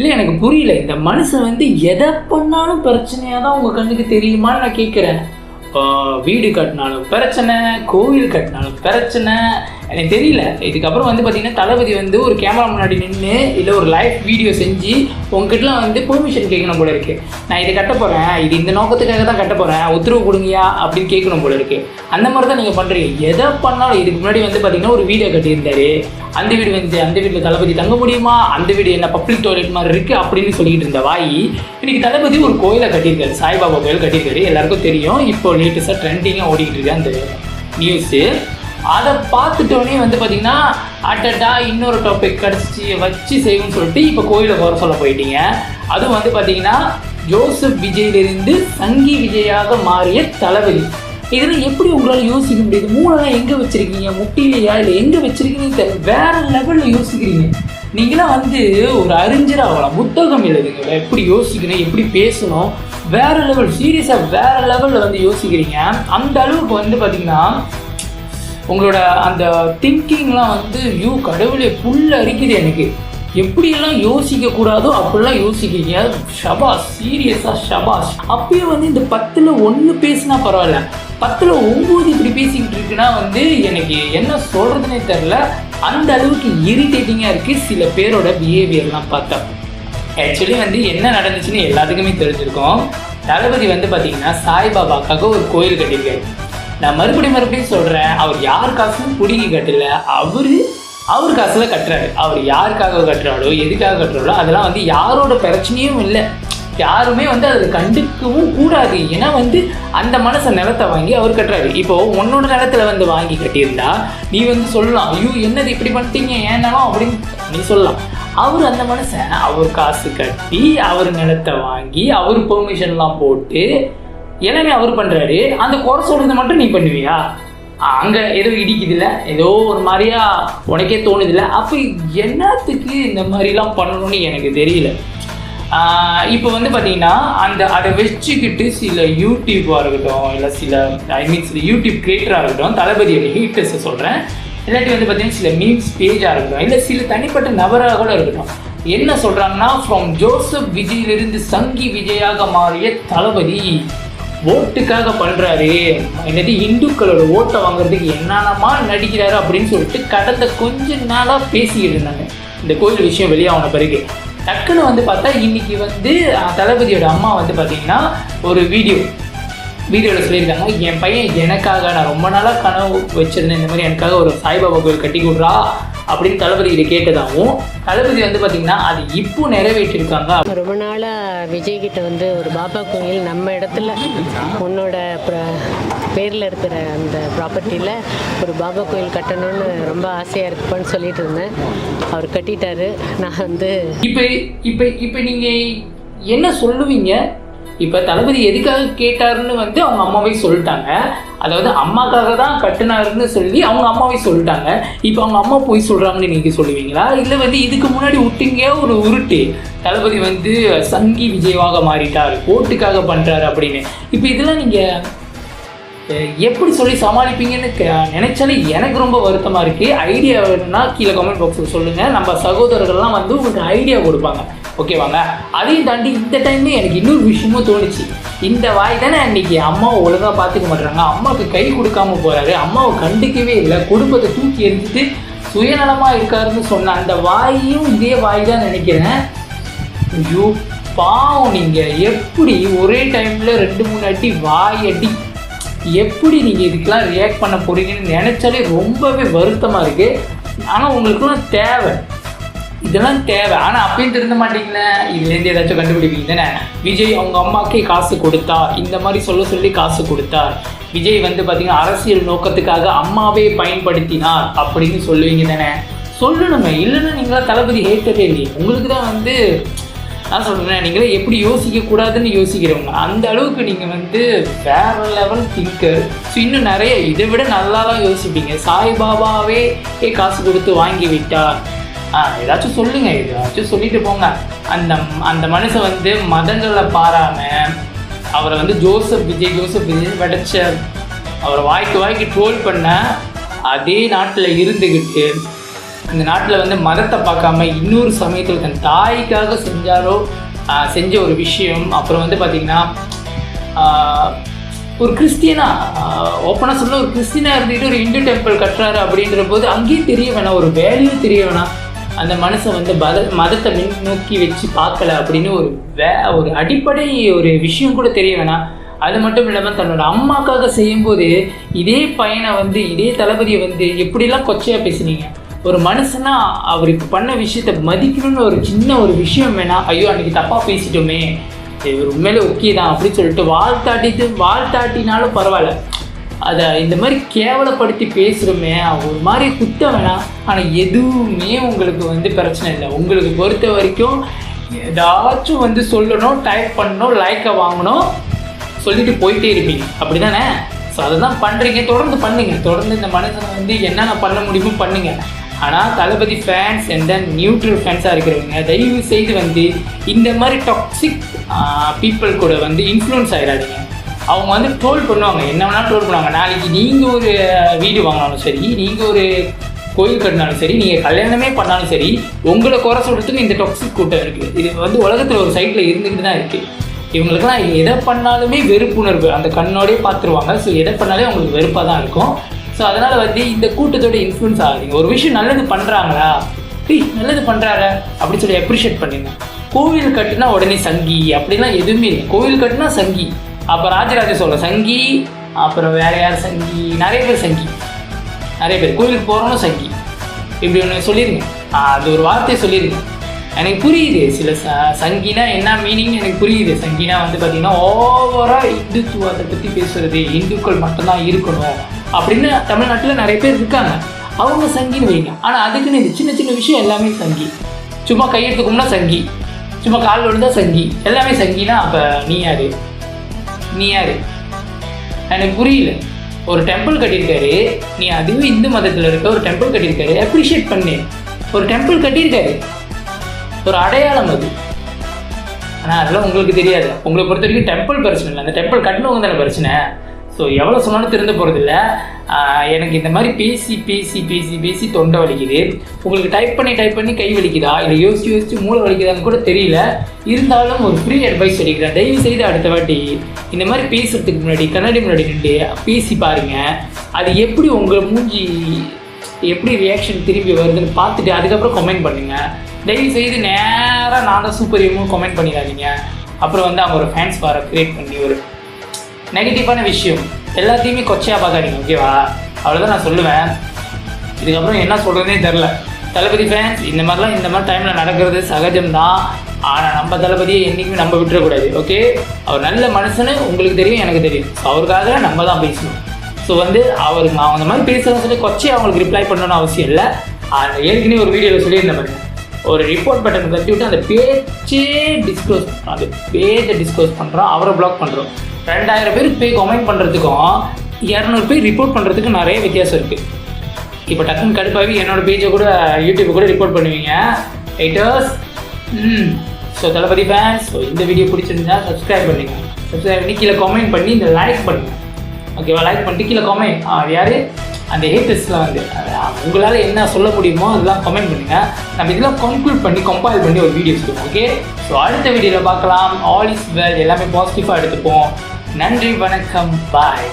இல்லை எனக்கு புரியல. இந்த மனுஷன் வந்து எதை பண்ணாலும் பிரச்சனையாக தான் உங்கள் கண்ணுக்கு தெரியுமான்னு நான் கேட்குறேன் வீடு கட்டினாலும் பிரச்சனை கோவில் கட்டினாலும் பிரச்சனை எனக்கு தெரியல. இதுக்கப்புறம் வந்து பார்த்தீங்கன்னா தளபதி வந்து ஒரு கேமரா முன்னாடி நின்று இல்லை ஒரு லைவ் வீடியோ செஞ்சு உங்ககிட்டலாம் வந்து பெர்மிஷன் கேட்கணும் போல இருக்கு. நான் இதை கட்ட போகிறேன் இது இந்த நோக்கத்துக்காக தான் கட்ட போகிறேன் உத்தரவு கொடுங்கயா அப்படின்னு கேட்கணும் போல இருக்கு. அந்த மாதிரி தான் நீங்கள் பண்ணுறீங்க எதை பண்ணாலும் இதுக்கு முன்னாடி வந்து பார்த்தீங்கன்னா ஒரு வீடியோ கட்டியிருந்தாரு. அந்த வீடு வந்து அந்த வீட்டில் தளபதி தங்க முடியுமா? அந்த வீடு என்ன பப்ளிக் டாய்லெட் மாதிரி இருக்குது அப்படின்னு சொல்லிட்டு இருந்த வாய் இன்னைக்கு தளபதி ஒரு கோயிலை கட்டியிருக்காரு. சாய்பாபா கோயில் கட்டியிருக்காரு. எல்லாருக்கும் தெரியும். இப்போ லேட்டஸ்ட்டாக ட்ரெண்டிங்காக ஓடிக்கிட்டு இருக்கு அந்த நியூஸு அதை பார்த்துட்டோன்னே வந்து பார்த்தீங்கன்னா அட்டட்டா இன்னொரு டாபிக் கிடச்சி வச்சு செய்வோம்னு சொல்லிட்டு இப்போ கோயிலை வர சொல்ல போயிட்டீங்க. அதுவும் வந்து பார்த்தீங்கன்னா ஜோசப் விஜயிலிருந்து சங்கி விஜயாக மாறிய தளபதி. இதெல்லாம் எப்படி உங்களால் யோசிக்க முடியுது? மூளைலாம் எங்கே வச்சுருக்கீங்க? முட்டிலையா? இல்லை எங்கே வச்சிருக்கீங்கன்னு தெரியல. வேறு லெவலில் யோசிக்கிறீங்க. நீங்களாம் வந்து ஒரு அறிஞர் ஆகலாம் புத்தகம் எழுதுங்க. எப்படி யோசிக்கணும்? எப்படி பேசணும்? வேற லெவல் சீரியஸாக வேறு லெவலில் வந்து யோசிக்கிறீங்க. அந்த அளவுக்கு வந்து பார்த்தீங்கன்னா உங்களோட அந்த திங்கிங்லாம் வந்து யூ கடவுளே புல் அரிக்குது எனக்கு. எப்படியெல்லாம் யோசிக்க கூடாதோ அப்படிலாம் யோசிக்கிறீங்க. ஷபாஸ் சீரியஸா ஷபாஸ் அப்பயே வந்து இந்த பத்தில் ஒன்று பேசினா பரவாயில்ல. பத்தில் ஒம்பது இப்படி பேசிக்கிட்டு இருக்குன்னா வந்து எனக்கு என்ன சொல்கிறதுனே தெரில அந்த அளவுக்கு இரிட்டேட்டிங்காக இருக்குது சில பேரோட பிஹேவியர்லாம் பார்த்தா. ஆக்சுவலி வந்து என்ன நடந்துச்சுன்னு எல்லாத்துக்குமே தெரிஞ்சிருக்கோம். தளபதி வந்து பார்த்தீங்கன்னா சாய்பாபாக்காக ஒரு கோயில் கட்டியிருக்காரு. நான் மறுபடியும் மறுபடியும் சொல்கிறேன் அவர் யார் காசும் பிடிங்கி கட்டல. அவர் அவர் காசில் கட்டுறாரு. அவர் யாருக்காக கட்டுறாரோ எதுக்காக கட்டுறாரோ அதெல்லாம் வந்து யாரோட பிரச்சனையும் இல்லை. யாருமே வந்து அதை கண்டுக்கவும் கூடாது. ஏன்னா வந்து அந்த மனசை நிலத்தை வாங்கி அவர் கட்டுறாரு. இப்போ உன்னோட நிலத்துல வந்து வாங்கி கட்டியிருந்தா நீ வந்து சொல்லலாம் ஐயோ என்னது இப்படி பண்ணிட்டீங்க? ஏன்னாலும் அப்படின்னு நீ சொல்லலாம். அவர் அந்த மனுஷன் அவர் காசு கட்டி அவர் நிலத்தை வாங்கி அவர் பெர்மிஷன்லாம் போட்டு எல்லாமே அவர் பண்ணுறாரு அந்த குறை சொல்றது மட்டும் நீ பண்ணுவியா? அங்கே ஏதோ இடிக்குதுல்ல? ஏதோ ஒரு மாதிரியா உனக்கே தோணுதுல்ல? அப்போ என்னத்துக்கு இந்த மாதிரிலாம் பண்ணணும்னு எனக்கு தெரியல. இப்போ வந்து பார்த்தீங்கன்னா அந்த அதை வச்சுக்கிட்டு சில யூடியூப்பாக இருக்கட்டும் இல்லை சில ஐ மீன் சில யூடியூப் கிரியேட்டராக இருக்கட்டும் தளபதியோட ஹீட்டர்ஸை சொல்கிறேன் இல்லாட்டி வந்து பார்த்தீங்கன்னா சில மீம்ஸ் பேஜாக இருக்கட்டும் இல்லை சில தனிப்பட்ட நபராக கூட இருக்கட்டும். என்ன சொல்கிறாங்கன்னா ஃப்ரம் ஜோசப் விஜயிலிருந்து சங்கி விஜயாக மாறிய தளபதி. ஓட்டுக்காக பண்ணுறாரு என்னது இந்துக்களோட ஓட்டை வாங்குறதுக்கு என்னென்னமா நடிக்கிறாரு அப்படின்னு சொல்லிட்டு கடந்த கொஞ்ச நாளாக பேசிக்கிட்டு இருந்தாங்க. இந்த கோயில் விஷயம் வெளியாகின பிறகு. டக்குன்னு வந்து பார்த்தா இன்றைக்கி வந்து தளபதியோட அம்மா வந்து பார்த்திங்கன்னா ஒரு வீடியோ வீடியோவில் சொல்லியிருக்காங்க என் பையன் எனக்காக நான் ரொம்ப நாளாக கனவு வச்சிருந்தேன். இந்த மாதிரி எனக்காக ஒரு சாய்பாபா கோயில் கட்டி கொடுறா. அப்படின்னு தளபதி கிட்ட கேட்டதாகவும் தளபதி வந்து பார்த்தீங்கன்னா அது இப்போ நிறைவேற்றிருக்காங்க. ரொம்ப நாளாக விஜய் கிட்ட வந்து ஒரு பாபா கோயில் நம்ம இடத்துல உன்னோட பேரில் இருக்கிற அந்த ப்ராப்பர்ட்டியில் ஒரு பாபா கோயில் கட்டணும்னு ரொம்ப ஆசையாக இருக்குப்பான்னு சொல்லிட்டு இருந்தேன். அவர் கட்டிட்டாரு. நான் வந்து இப்போ இப்போ இப்போ நீங்கள் என்ன சொல்லுவீங்க? இப்போ தளபதி எதுக்காக கேட்டாருன்னு வந்து அவங்க அம்மாவே சொல்லிட்டாங்க. அதாவது அம்மாக்காக தான் கட்டினாருன்னு சொல்லி அவங்க அம்மாவே சொல்லிட்டாங்க. இப்போ அவங்க அம்மா போய் சொல்கிறாங்கன்னு நீங்கள் சொல்லுவீங்களா? இல்லை வந்து இதுக்கு முன்னாடி விட்டீங்க ஒரு உருட்டு. தளபதி வந்து சங்கி விஜயவாக மாறிட்டார் ஓட்டுக்காக பண்ணுறாரு அப்படின்னு. இப்போ இதெல்லாம் நீங்கள் எப்படி சொல்லி சமாளிப்பீங்கன்னு நினைச்சாலே எனக்கு ரொம்ப வருத்தமாக இருக்குது ஐடியா வேணும்னா கீழே கமெண்ட் பாக்ஸில் சொல்லுங்கள் நம்ம சகோதரர்கள்லாம் வந்து உங்களுக்கு ஐடியா கொடுப்பாங்க. ஓகேவாங்க அதையும் தாண்டி இந்த டைம்ல எனக்கு இன்னொரு விஷயமும் தோணுச்சு. இந்த வாய் தானே அன்னைக்கு அம்மாவை ஒழுங்காக பார்த்துக்க மாட்டுறாங்க அம்மாவுக்கு கை கொடுக்காம போகிறாரு அம்மாவை கண்டுக்கவே இல்லை. குடும்பத்தை தூக்கி எரிஞ்சிட்டு சுயநலமாக இருக்காருன்னு சொன்ன அந்த வாயும் இதே வாய் தான் நினைக்கிறேன். ஐயோ பாவம் நீங்கள் எப்படி ஒரே டைமில் ரெண்டு மூணு அடி வாய் அடி எப்படி நீங்கள் இதுக்கெல்லாம் ரியாக்ட் பண்ண போகிறீங்கன்னு நினச்சாலே ரொம்பவே வருத்தமாக இருக்குது ஆனால் உங்களுக்குலாம் தேவை. இதெல்லாம் தேவை. ஆனால் அப்பயும் திருந்த மாட்டீங்களே? இதுலேருந்து ஏதாச்சும் கண்டுபிடிப்பீங்க தானே விஜய் அவங்க அம்மாக்கே காசு கொடுத்தா இந்த மாதிரி சொல்ல சொல்லி காசு கொடுத்தார் விஜய் வந்து பார்த்தீங்கன்னா அரசியல் நோக்கத்துக்காக அம்மாவே பயன்படுத்தினார் அப்படின்னு சொல்லுவீங்க தானே சொல்லணுமே. இல்லைன்னா நீங்களா தளபதி ஹேட்டரே இல்லையே. உங்களுக்கு தான் வந்து நான் சொல்கிறேன் நீங்களே எப்படி யோசிக்கக்கூடாதுன்னு யோசிக்கிறவங்க. அந்த அளவுக்கு நீங்கள் வந்து வேற லெவல் திங்கர் ஸோ இன்னும் நிறைய இதை விட நல்லாலாம் யோசிப்பீங்க. சாய்பாபாவே காசு கொடுத்து வாங்கி விட்டார். ஆ ஏதாச்சும் சொல்லுங்க ஏதாச்சும் சொல்லிட்டு போங்க. அந்த அந்த மனுஷன் வந்து மதங்களை பாராம அவரை வந்து ஜோசப் விஜய் ஜோசப் விஜய் வெடைச்ச அவரை வாய்க்கு வாய்க்கு ட்ரோல் பண்ண அதே நாட்டில் இருந்துக்கிட்டு இந்த நாட்டில் வந்து மதத்தை பார்க்காம இன்னொரு சமயத்தில் தன் தாய்க்காக செஞ்சாரோ செஞ்ச ஒரு விஷயம். அப்புறம் வந்து பார்த்திங்கன்னா ஒரு கிறிஸ்டியனா ஓப்பனாக சொல்ல ஒரு கிறிஸ்டியனாக இருந்துட்டு ஒரு இந்து டெம்பிள் கட்டுறாரு அப்படின்ற போது அங்கேயும் தெரிய வேணாம் ஒரு வேல்யூ தெரிய வேணாம். அந்த மனசை வந்து மத மதத்தை முன்னோக்கி வச்சு பார்க்கல அப்படின்னு ஒரு வே ஒரு அடிப்படை ஒரு விஷயம் கூட தெரிய வேணாம். அது மட்டும் இல்லாமல் தன்னோட அம்மாக்காக செய்யும்போது இதே பையனை வந்து இதே தளபதியை வந்து எப்படிலாம் கொச்சையாக பேசுனீங்க? ஒரு மனுஷனா அவருக்கு பண்ண விஷயத்தை மதிக்கணும்னு ஒரு சின்ன ஒரு விஷயம் வேணாம் ஐயோ அன்னைக்கு தப்பாக பேசிட்டோமே. இவர் உண்மையிலே ஓகே தான் அப்படின்னு சொல்லிட்டு வாழ்த்தாட்டிட்டு வாழ்த்தாட்டினாலும் பரவாயில்ல. அதை இந்த மாதிரி கேவலப்படுத்தி பேசுகிறோமே ஒரு மாதிரி குத்த வேணாம் ஆனால் எதுவுமே உங்களுக்கு வந்து பிரச்சனை இல்லை. உங்களுக்கு பொறுத்த வரைக்கும் ஏதாச்சும் வந்து சொல்லணும் டைப் பண்ணணும் லைக்கை வாங்கணும். சொல்லிட்டு போயிட்டே இருப்பீங்க. அப்படி தானே ஸோ அதை தான் பண்ணுறீங்க தொடர்ந்து பண்ணுங்க. தொடர்ந்து இந்த மனுஷனை வந்து என்னென்ன பண்ண முடியுமோ பண்ணுங்க. ஆனால் Thalapathy fans and then neutral ஃபேன்ஸாக இருக்கிறவங்க தயவு செய்து வந்து இந்த மாதிரி டாக்ஸிக் பீப்புள் கூட வந்து இன்ஃப்ளூயன்ஸ் ஆகிடாதீங்க அவங்க வந்து ட்ரோல் பண்ணுவாங்க. என்ன வேணாலும் ட்ரோல் பண்ணுவாங்க. நாளைக்கு நீங்கள் ஒரு வீடு வாங்கினாலும் சரி நீங்கள் ஒரு கோயில் கட்டினாலும் சரி நீங்கள் கல்யாணமே பண்ணாலும் சரி உங்களை குறை சொல்கிறதுக்கு இந்த டாக்ஸிக் கூட்டம் இருக்குது இது வந்து உலகத்தில் ஒரு சைட்டில் இருந்துக்கிட்டு தான் இருக்குது இவங்களுக்குலாம் எதை பண்ணாலுமே வெறுப்புணர்வு. அந்த கண்ணோடயே பார்த்துருவாங்க. ஸோ எதை பண்ணாலே அவங்களுக்கு வெறுப்பாக தான் இருக்கும். ஸோ அதனால் வந்து இந்த கூட்டத்தோட இன்ஃப்ளூன்ஸ் ஆகாதீங்க. ஒரு விஷயம் நல்லது பண்ணுறாங்களா டேய் நல்லது பண்ணுறாரு அப்படின்னு சொல்லி அப்ரிஷியேட் பண்ணுங்க கோவில் கட்டுனா உடனே சங்கி அப்படிலாம் எதுவுமே இல்லை. கோவில் கட்டுனா சங்கி. அப்போ ராஜராஜ சோழ சங்கி அப்புறம் வேற யார் சங்கி? நிறைய பேர் சங்கி. நிறைய பேர். கோயிலுக்கு போகிறவனும் சங்கி. இப்படி ஒன்று சொல்லிடுங்க அது ஒரு வார்த்தையை சொல்லிடுங்க எனக்கு புரியுது. சில ச சங்கினா என்ன மீனிங் எனக்கு புரியுது. சங்கினா வந்து பார்த்திங்கன்னா ஓவராக இந்துத்துவத்தை பற்றி பேசுறது. இந்துக்கள் மட்டும்தான் இருக்கணும். அப்படின்னு தமிழ்நாட்டில் நிறைய பேர் இருக்காங்க. அவங்க சங்கின்னு வைங்க. ஆனால் அதுக்குன்னு இது சின்ன சின்ன விஷயம் எல்லாமே சங்கி. சும்மா கையெழுத்துக்கும்னா சங்கி. சும்மா கால் விழுந்தா சங்கி. எல்லாமே சங்கினா அப்போ நீ யாரு? நீ யாரு? எனக்கு புரியல. ஒரு டெம்பிள் கட்டியிருக்காரு. நீ அதுவே இந்து மதத்தில் இருக்க ஒரு டெம்பிள் கட்டியிருக்காரு. அப்ரிஷியேட் பண்ணு. ஒரு டெம்பிள் கட்டியிருக்காரு. ஒரு அடையாளம் அது. ஆனால் அதெல்லாம் உங்களுக்கு தெரியாது. உங்களை பொறுத்த வரைக்கும் டெம்பிள் பிரச்சனை இல்லை. அந்த டெம்பிள் கட்டினவங்க தானே பிரச்சனை. ஸோ எவ்வளோ சொன்னாலும் திருந்த போகிறதில்ல எனக்கு இந்த மாதிரி பேசி பேசி பேசி பேசி தொண்டை வலிக்குது. உங்களுக்கு டைப் பண்ணி டைப் பண்ணி கை வலிக்குதா? இல்லை யோசிச்சு யோசிச்சு மூளை வலிக்குதான்னு கூட தெரியல. இருந்தாலும் ஒரு ஃப்ரீ அட்வைஸ் அடிக்கிறேன் தயவு செய்து அடுத்த வாட்டி இந்த மாதிரி பேசுறதுக்கு முன்னாடி கண்ணாடி முன்னாடி நின்று பேசி பாருங்கள் அது எப்படி உங்கள் மூஞ்சி எப்படி ரியாக்ஷன் திரும்பி வருதுன்னு பார்த்துட்டு அதுக்கப்புறம் கமெண்ட் பண்ணுங்கள் தயவு செய்து நேராக நான் தான் சூப்பர் இமோ கமெண்ட் பண்ணிடாதீங்க. அப்புறம் வந்து அவங்க ஒரு ஃபேன்ஸ் பாரை க்ரியேட் பண்ணி ஒரு நெகட்டிவான விஷயம். எல்லாத்தையுமே கொச்சையாக பார்க்காதீங்க ஓகேவா அவ்வளோதான் நான் சொல்லுவேன். இதுக்கப்புறம் என்ன சொல்கிறதுனே தெரில தளபதி ஃபேன்ஸ் இந்த மாதிரிலாம் இந்த மாதிரி டைமில் நடக்கிறது சகஜம்தான். ஆனால் நம்ம தளபதியை என்றைக்குமே நம்ம விட்டுறக்கூடாது ஓகே அவர் நல்ல மனுஷன்னு உங்களுக்கு தெரியும் எனக்கு தெரியும். அவருக்காக நம்ம தான் பேசணும். ஸோ வந்து அவருக்கு நான் அந்த மாதிரி பேசுகிறேன்னு சொல்லி கொச்சை அவங்களுக்கு ரிப்ளை பண்ணணும்னு அவசியம் இல்லை. அந்த ஏற்கனவே ஒரு வீடியோவில் சொல்லியிருந்தேன் பாருங்க. ஒரு ரிப்போர்ட் பட்டன் கட்டி விட்டு அந்த பேச்சே டிஸ்க்ளோஸ் பண்ணுறோம் அந்த பேஜை டிஸ்க்ளோஸ் பண்ணுறோம் அவரை பிளாக் பண்ணுறோம் ரெண்டாயிரம் பேர் போய் கமெண்ட் பண்ணுறதுக்கும் இரநூறு பேர் ரிப்போர்ட் பண்ணுறதுக்கும் நிறைய வித்தியாசம் இருக்குது இப்போ டக்குன்னு கடுப்பாகி என்னோட பேஜை கூட யூடியூப் கூட ரிப்போர்ட் பண்ணுவீங்க. ஹைட்டர்ஸ் ம். ஸோ தளபதி ஃபேன்ஸ் ஸோ இந்த வீடியோ பிடிச்சிருந்தா சப்ஸ்கிரைப் பண்ணுங்க. சப்ஸ்கிரைப் பண்ணி கீழே கமெண்ட் பண்ணி இந்த லைக் பண்ணுங்க. ஓகேவா லைக் பண்ணிட்டு கீழே கமெண்ட் அது யார்? அந்த ஹேட்டர்ஸ்லாம் வந்து. உங்களால் என்ன சொல்ல முடியுமோ அதெல்லாம் கமெண்ட் பண்ணுங்கள் நம்ம இதெல்லாம் கன்க்ளூட் பண்ணி கம்பைல் பண்ணி ஒரு வீடியோஸ் ஓகே ஸோ அடுத்த வீடியோவில் பார்க்கலாம். ஆல் இஸ் வெல் எல்லாமே பாசிட்டிவாக எடுத்துப்போம். நன்றி வணக்கம் பாய்